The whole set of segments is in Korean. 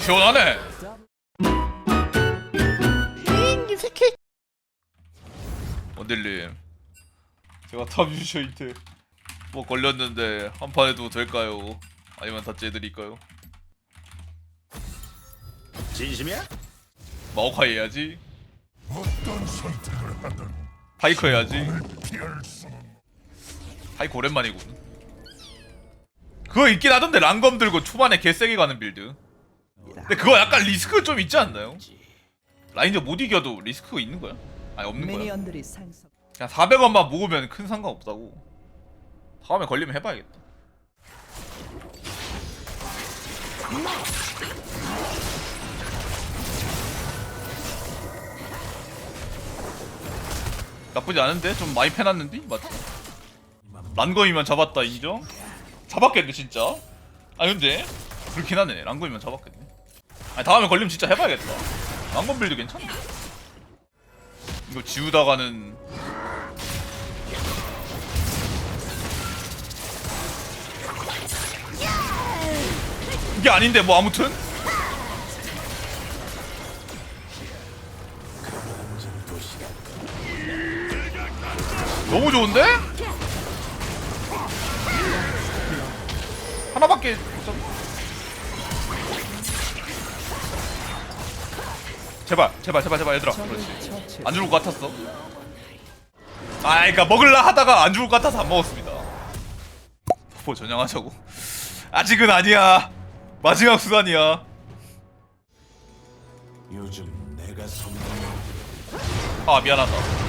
시원하네. 이 새끼. 원딜님, 제가 탑 유저인데 뭐 걸렸는데 한판 해도 될까요? 아니면 다 째드릴까요? 진심이야? 마오카이 해야지. 어떤 선택을 하든 파이커 해야지. 피할 수는 파이커 오랜만이군. 그거 있긴 하던데 랑검 들고 초반에 개세게 가는 빌드. 근데 그거 약간 리스크 좀 있지 않나요? 라인저 못 이겨도 리스크가 있는 거야? 아니 없는 거야? 미니언들이 상성. 그냥 400원만 모으면 큰 상관 없다고. 다음에 걸리면 해봐야겠다. 나쁘지 않은데? 좀 많이 패놨는데? 맞지? 란거이면 잡았다 인정? 잡았겠네 진짜? 아 근데 그렇긴 하네 란거이면 잡았겠네 아니 다음에 걸리면 진짜 해봐야겠다. 란거 빌드 괜찮네. 이거 지우다가는. 이게 아닌데 뭐 아무튼? 너무 좋은데? 하나밖에 제발 제발 제발 제발 얘들아. 그렇지. 안 죽을 것 같았어. 아 그니까 먹을라 하다가 안 죽을 것 같아서 안 먹었습니다. 뭐 전향하자고. 아직은 아니야. 마지막 수단이야. 요즘 내가 아 미안하다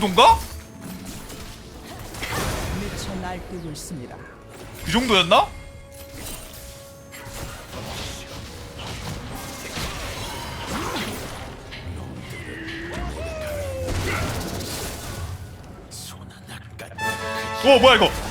정도인가? 미쳐 날뛰고 있습니다. 그 정도였나? 오 뭐야 이거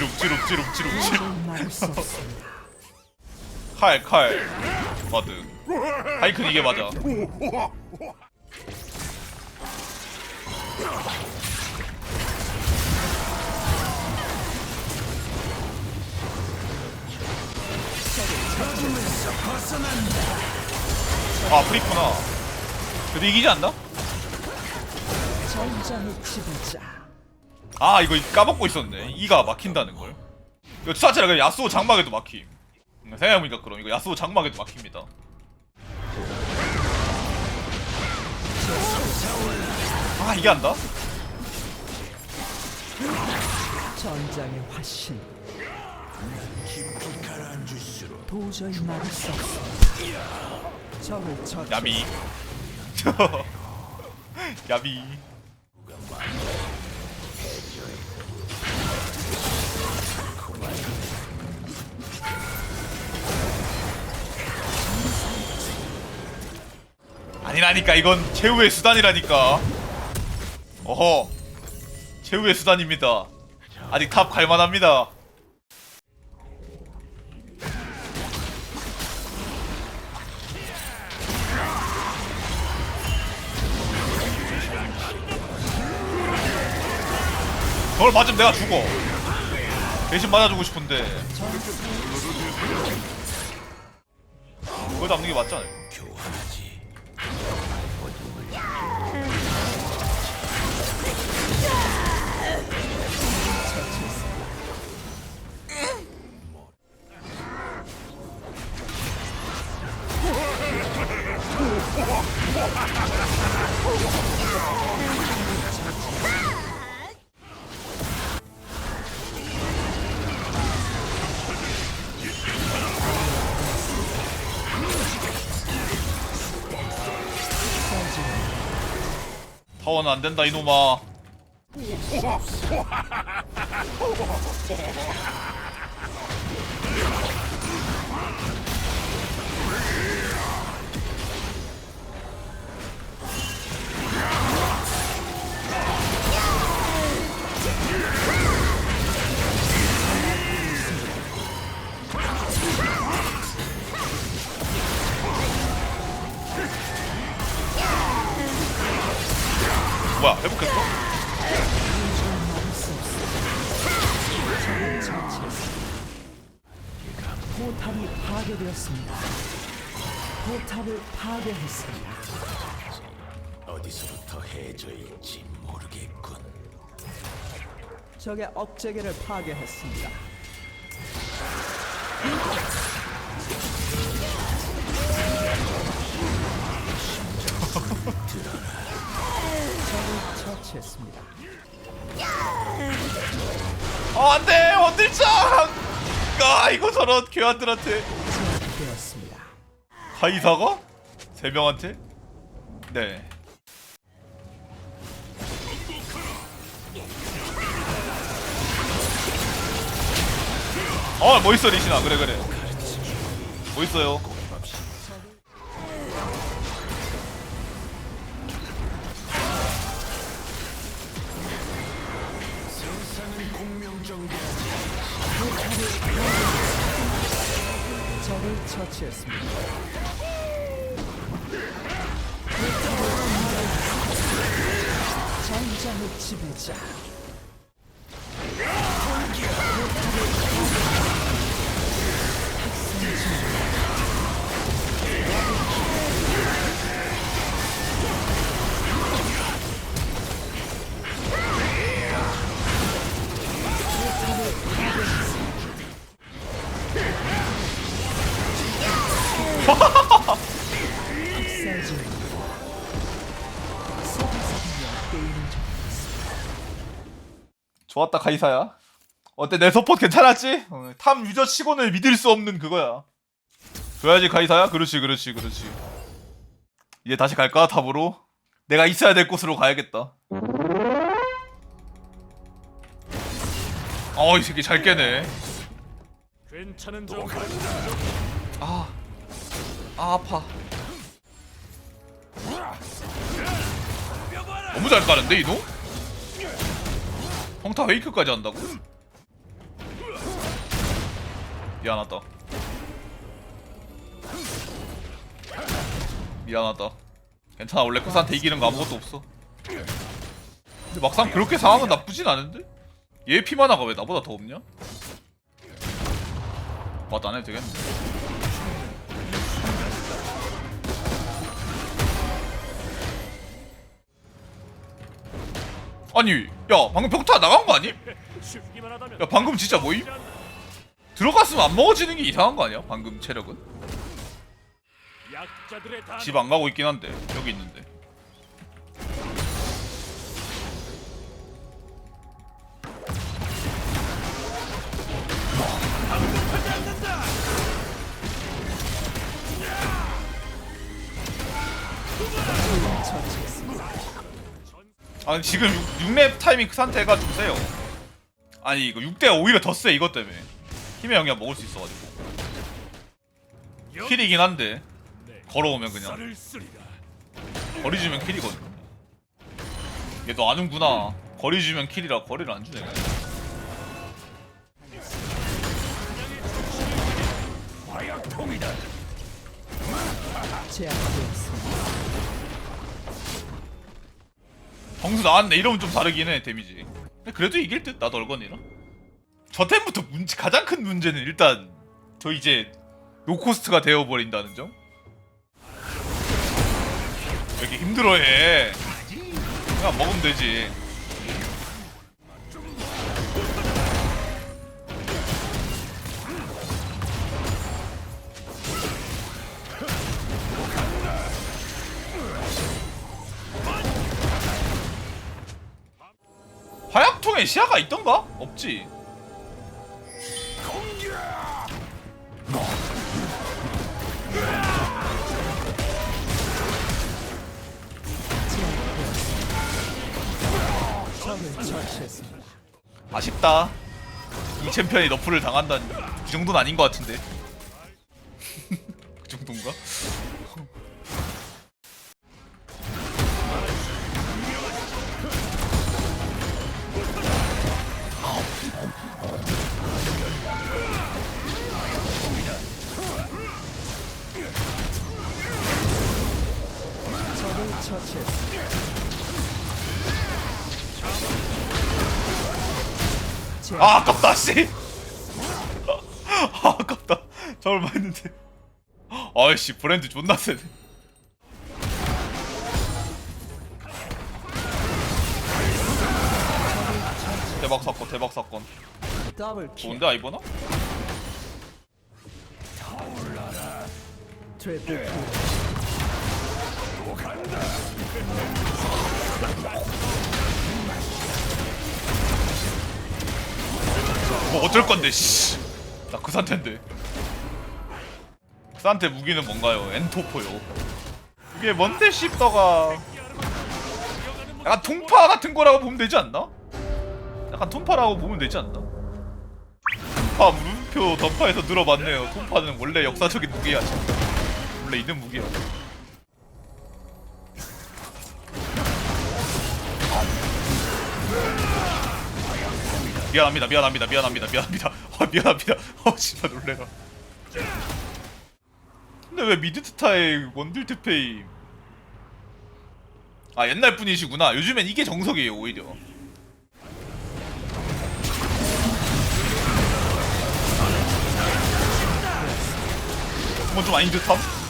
움찔 을 막을 수 없습니다. 칼칼 와드 하이큰 이게 맞아 아 프리구나 그래도 이기지 않나? 전장의 지배자. 아 이거 까먹고 있었네 이가 막힌다는 걸 이거 투사체라 그냥 야스오 장막에도 막힘 음, 생각해보니까 그럼 이거 야스오 장막에도 막힙니다 아 이게 한다? 전장의 화신. 도저히 막을 수 없습니다. 적을 처치. 야미 야미 아니라니까. 이건 최후의 수단이라니까. 어허. 최후의 수단입니다. 아직 탑 갈만합니다. 저걸 맞으면 내가 죽어. 대신 맞아주고 싶은데. 그걸 잡는 게 맞잖아요 타워는 안 된다 이놈아. 뭐야 회복했어? 포탑이 파괴되었습니다. 포탑을 파괴했습니다. 어디서부터 해저일지 모르겠군. 적의 억제기를 파괴했습니다. 처치했습니다. 어 안돼 원딜장. 아 이거 저런 교환들한테 되었습니다. 카이사가 세 명한테? 네. 어 멋있어 리시나 그래 그래 멋있어요 적을 처치했습니다. 전장의 지배자 좋았다 카이사야 어때 내 서포트 괜찮았지? 어, 탐 유저 치고는 믿을 수 없는 그거야 줘야지 카이사야? 그렇지 그렇지 그렇지 이제 다시 갈까 탑으로? 내가 있어야 될 곳으로 가야겠다 어이 새끼 잘 깨네 괜찮은 정 아, 아 아파. 너무 잘 까는데 이놈? 평타 페이크까지 한다고? 미안하다. 미안하다. 괜찮아 원래 코스한테 이기는 거 아무것도 없어. 근데 막상 그렇게 상황은 나쁘진 않은데? 얘 피마나가 왜 나보다 더 없냐? 맞다 안 해도 되겠네. 아니 야 방금 평타 나간 거 아니? 야 방금 진짜 뭐임? 들어갔으면 안 먹어지는 게 이상한 거 아니야? 방금 체력은? 집 안 가고 있긴 한데 여기 있는데 아니 지금 6, 렙 타이밍 그 상태가 좀 세요. 아니 이거 6대가 오히려 더 세 이것 때문에. 힘의 영향 먹을 수 있어가지고. 킬이긴 한데 걸어오면 그냥. 거리 주면 킬이거든. 얘 너 아는구나. 거리 주면 킬이라 거리를 안 주네. 제압되었습니다. 정수 나왔네 이러면 좀 다르긴 해 데미지. 근데 그래도 이길 듯 나도 얼건이라. 저 템부터 문제 가장 큰 문제는 일단 저 이제 노코스트가 되어버린다는 점. 왜 이렇게 힘들어해? 그냥 먹으면 되지 숨통에 시야가 있던가? 없지. 아쉽다. 이 챔피언이 너프를 당한다니. 그 정도는 아닌 것 같은데. 그 정도인가? 아 아깝다 씨. 아 아깝다. 저걸 했는데. 아이씨 브랜드 존나 세네. 대박 사건 대박 사건. 좋은데 아이버나? 트리플 킬. 뭐 어쩔 건데 씨. 나 그 상태인데. 그 상태 무기는 뭔가요? 엔토포요. 이게 뭔데 씹더가. 약간 통파 같은 거라고 보면 되지 않나? 약간 통파라고 보면 되지 않나? 통파 물음표 던파에서 들어봤네요. 통파는 원래 역사적인 무기야. 진짜. 원래 있는 무기야. 미안합니다, 미안합니다, 미안합니다, 미안합니다. 어, 미안합니다. 어, 진짜 놀래라. 근데 왜 미드트타의 원딜 트페이? 아 옛날 분이시구나. 요즘엔 이게 정석이에요 오히려. 뭐좀 아닌 듯함?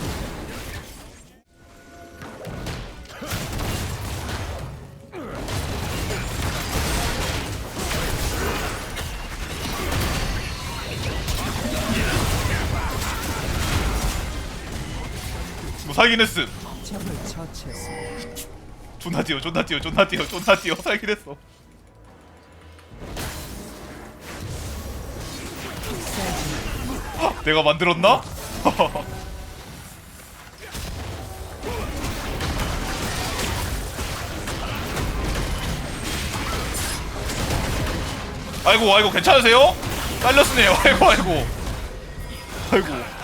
살긴 했음. 적을 처치했습니다. 존나 뛰어 존나 뛰어 존나 뛰어 존나 뛰어 살긴 했어 헉, 내가 만들었나? 아이고 아이고 괜찮으세요? 딸렸으네요 아이고 아이고 아이고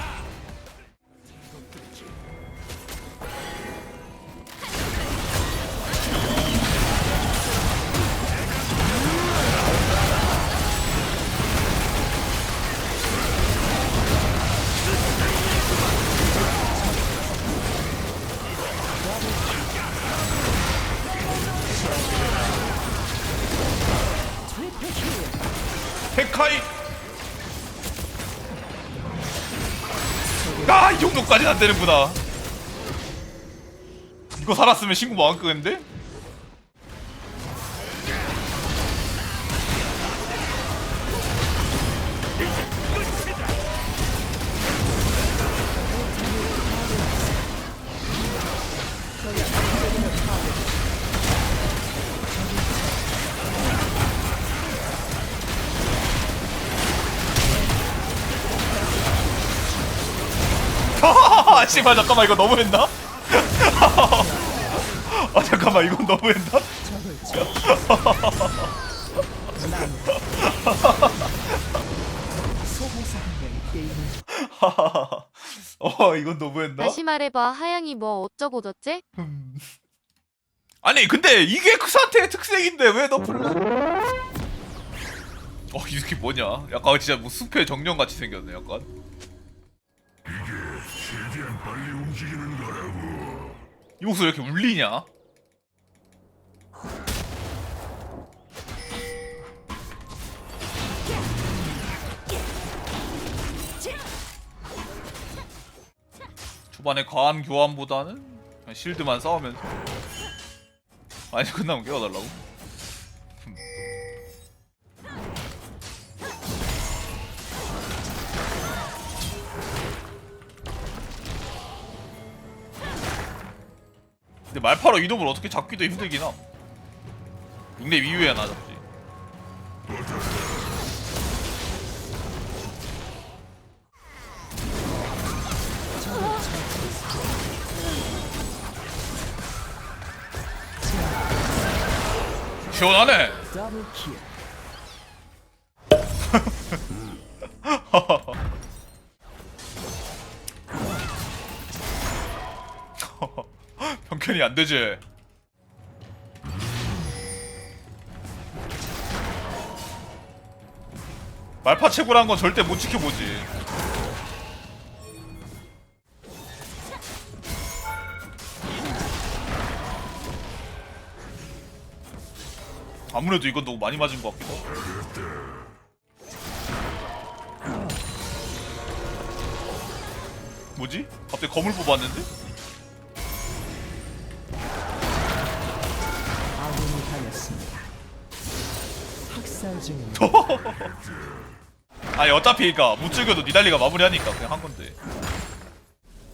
카이 아, 이 정도까지는 안 되는구나. 이거 살았으면 신고 망할 거겠는데? 씨발 잠깐만 이거 너무했나? 아 잠깐만 이건 너무했나? 어 이건 너무했나? 다시 말해봐 하양이 뭐 어쩌고 저쩌지? 아니 근데 이게 그 사태의 특색인데 왜너 불러? 어 이게 뭐냐? 약간 진짜 뭐 숲의 정령 같이 생겼네 약간. 움직이는 거라고. 이 목소리 왜 이렇게 울리냐? 초반에 과한 교환보다는 그냥 실드만 싸우면서 아니 끝나면 깨워달라고? 말파로 이놈을 어떻게 잡기도 힘들긴 함. 닉네임 이후에야 나 잡지. 시원하네. 형편이 안 되지 말파 채굴한 건 절대 못 지켜보지 아무래도 이건 너무 많이 맞은 것 같기도 뭐지? 갑자기 검을 뽑았는데? 학살 중입니다. 아니 어차피 그니까 못 죽여도 니달리가 마무리하니까 그냥 한 건데.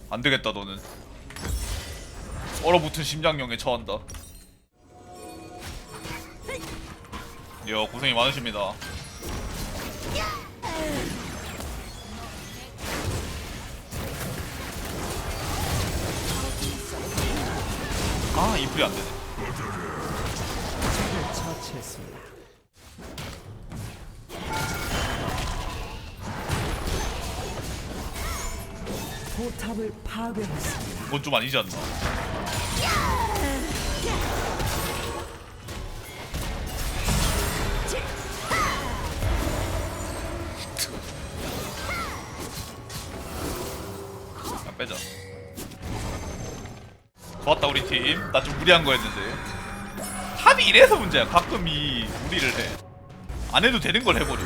안 되겠다 너는. 얼어붙은 심장령에 처한다. 여 고생이 많으십니다. 아 이풀이 안 되네. 적을 처치했습니다. 포탑을 파괴했습니다. 이건 좀 아니지 않나? 아, 빼자. 좋았다 우리 팀 나 좀 무리한 거 했는데. 탑이 이래서 문제야. 가끔 이 무리를 해 안 해도 되는 걸 해버려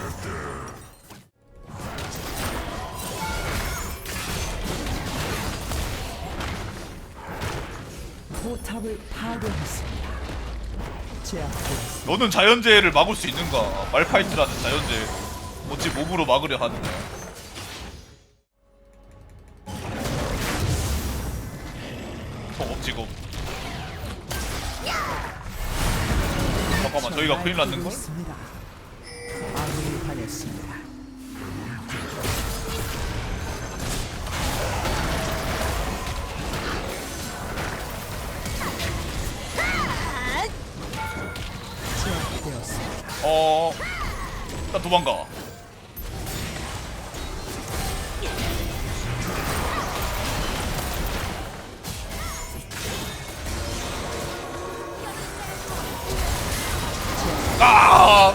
포탑을 파괴했습니다. 제압되었습니다. 너는 자연재해를 막을 수 있는가? 말파이트라는 자연재해 어찌 몸으로 막으려 하느냐? 허겁지겁 잠깐만 저희가 큰일 났는 걸? 일단 도망가 아!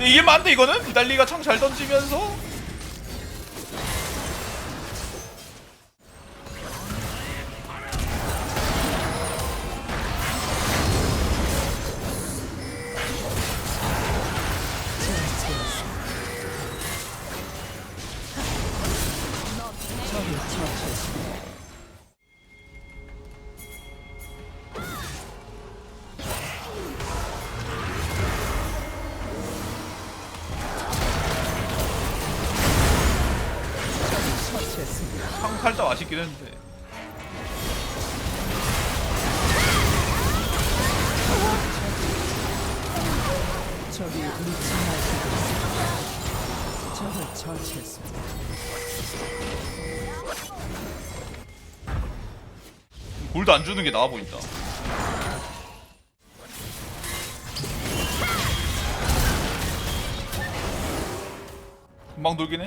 이게 맞는데 이거는? 비달리가 창 잘 던지면서 살짝 아쉽긴 했는데 미친 날뛰고 있습니다. 적을 처치했습니다. 골드 안 주는 게 나아 보인다. 금방 돌긴 해.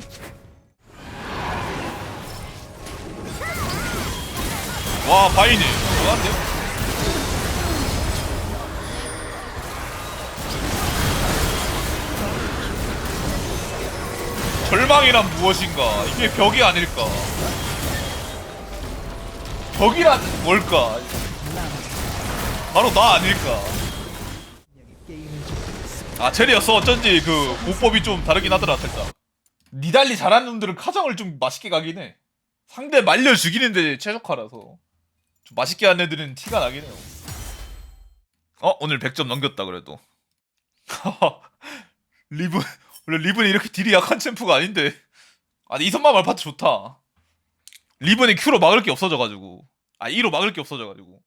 와 바이니 뭐한데? 절망이란 무엇인가? 이게 벽이 아닐까? 벽이란 뭘까? 바로 나 아닐까? 아 체리였어 어쩐지 그 보법이 좀 다르긴 하더라 살짝 니달리 잘하는 놈들은 카정을 좀 맛있게 가긴 해 상대 말려 죽이는데 최적화라서 좀 맛있게 하는 애들은 티가 나긴 해요. 어? 오늘 100점 넘겼다 그래도. 리븐 원래 리븐이 이렇게 딜이 약한 챔프가 아닌데. 아니 이선만 말파트 좋다. 리븐이 Q로 막을 게 없어져가지고. 아 E로 막을 게 없어져가지고